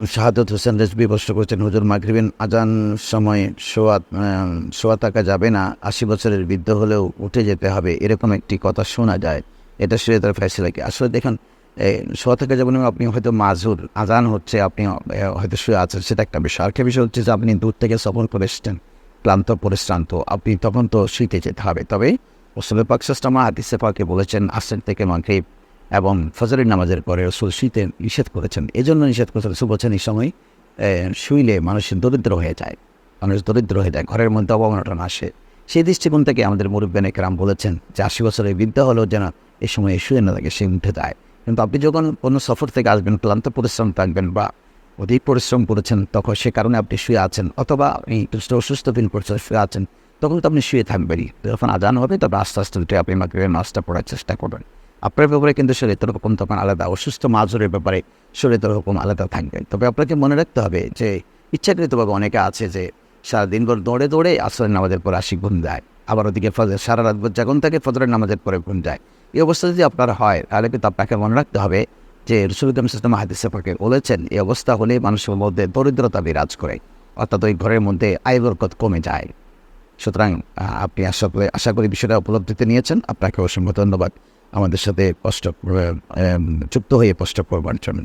শাহাদত হোসেন রেজবি প্রশ্ন করেছেন, হুজুর মাগরিবিন আজান সময় শোয়া শোয়া থাকা যাবে না। আশি বছরের বৃদ্ধ হলেও উঠে যেতে হবে। এরকম একটি কথা শোনা যায়। এটা শরীয়তের ফ্যাসিলা কি? আসলে দেখেন শোয়া থাকা যাবে না আপনি হয়তো মাজুর, আজান হচ্ছে, আপনি হয়তো শুয়ে আছেন, সেটা একটা বিষয়। আর একটা বিষয় হচ্ছে যে আপনি দূর থেকে সফর করে এসছেন, ক্লান্ত, পরিশ্রান্ত, আপনি তখন তো শুইতে যেতে হবে। তবে ওসলে পাকসাস্টামা হাদিসে পাকে বলেছেন আসেন থেকে মাগরিব এবং ফজরের নামাজের পরে রসুল শীতে নিষেধ করেছেন। এই জন্য নিষেধ করেছেন, রসুল বলছেন, এই সময় শুইলে মানুষের দরিদ্র হয়ে যায়। মানুষ দরিদ্র হয়ে যায়, ঘরের মধ্যে অবমানটন আসে। সেই দৃষ্টিকোণ থেকে আমাদের মুরব্বেন একরাম বলেছেন যে, আশি বছরের বৃদ্ধ হলেও যেন এই সময় শুয়ে না থাকে, সে উঠে যায়। কিন্তু আপনি যখন কোনো সফর থেকে আসবেন, ক্লান্ত পরিশ্রম থাকবেন বা অধিক পরিশ্রম করেছেন, তখন সে কারণে আপনি শুয়ে আছেন অথবা আপনি একটু অসুস্থ ফিল করছেন, শুয়ে আছেন, তখন তো আপনি শুয়ে থাকবেনই। যখন আজান হবে তবে আস্তে আস্তে উঠে আপনি মাগরিবের নাচটা পড়ার চেষ্টা করবেন। আপনার ব্যাপারে কিন্তু শরীরের হুকুম তখন আলাদা, অসুস্থ মাজুরের ব্যাপারে শরীরের হুকুম আলাদা থাকবে। তবে আপনাকে মনে রাখতে হবে যে ইচ্ছাকৃতভাবে অনেকে আছে যে সারাদিন ভর দৌড়ে দৌড়ে আসরের নামাজের পর আসি, ঘুম যায় আবার ওদিকে ফজর, সারা রাত জাগন থাকে ফজরের নামাজের পরে ঘুম যায় এই অবস্থা যদি আপনার হয়, তাহলে কিন্তু আপনাকে মনে রাখতে হবে যে রসুলকাম সিস্টেম হাদিসে বলেছেন, এই অবস্থা হলে মানুষের মধ্যে দরিদ্রতা বিরাজ করে, অর্থাৎ ওই ঘরের মধ্যে আয় বরকত কমে যায়। সুতরাং আপনি আশা করে, আশা করি বিষয়টা উপলব্ধিতে নিয়েছেন। আপনাকে অসংখ্য ধন্যবাদ। আমাদের সাথে কষ্ট যুক্ত হয়ে কষ্ট করবার জন্য।